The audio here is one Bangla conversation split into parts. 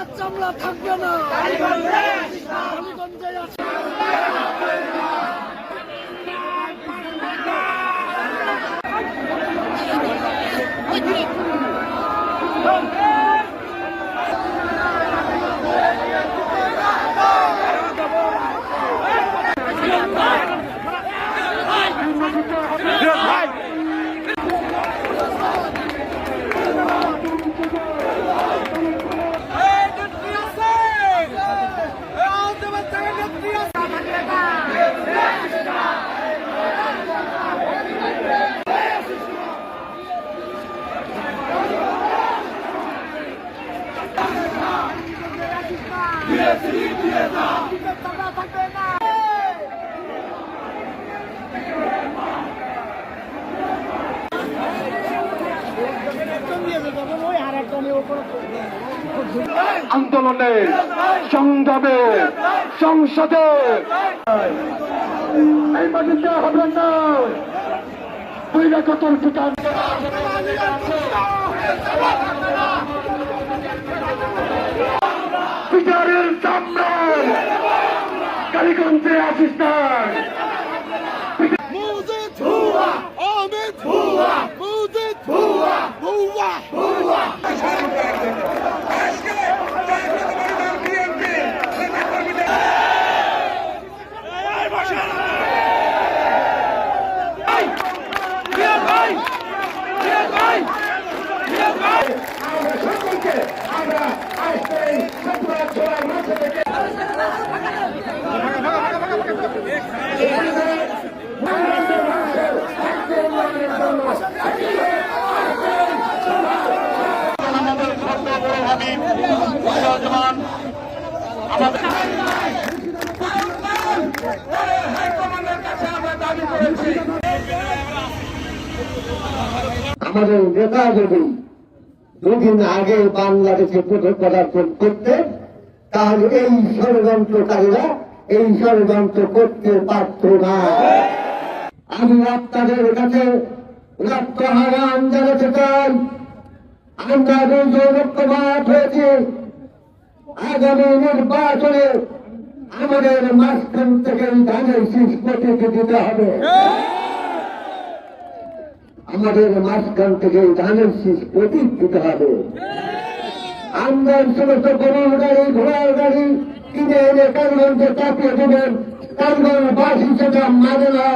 বাংলা থাকবে না কালীগঞ্জে আছে আন্দোলনে সংগ্রামে সংসদে। এই মাটিতে হবে না। বৈরাগতর পিতার বিচারের কালীগঞ্জে আসিস হুয়া হুয়া হুয়া হুয়া হুয়া আমরা আজকে এই সপ্তাহ ছড়ার মধ্যে থেকে আমাদের নেতা যদি দুদিন আগে বাংলাদেশে পদার্পণ করতে, তাহলে এই ষড়যন্ত্রকারীরা এই ষড়যন্ত্র করতে পারত না। আমি আপনাদের কাছে রক্ত জানাতে চাই। আমরা দুজন রক্তপাত হয়েছে। আগামী নির্বাচনে আমাদের মাঝখান থেকে ধানের শীষ প্রতীক দিতে হবে। আমাদের মাঝখান থেকে ধানের শীষ প্রতীক দিতে হবে। আমরা সমস্ত গরুর গাড়ি ঘোড়ার গাড়ি কিনে এনে কারগঞ্জে চাপিয়ে দেবেন। কারগঞ্জ বাসী সেটা মানে না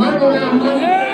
মানে না মানে।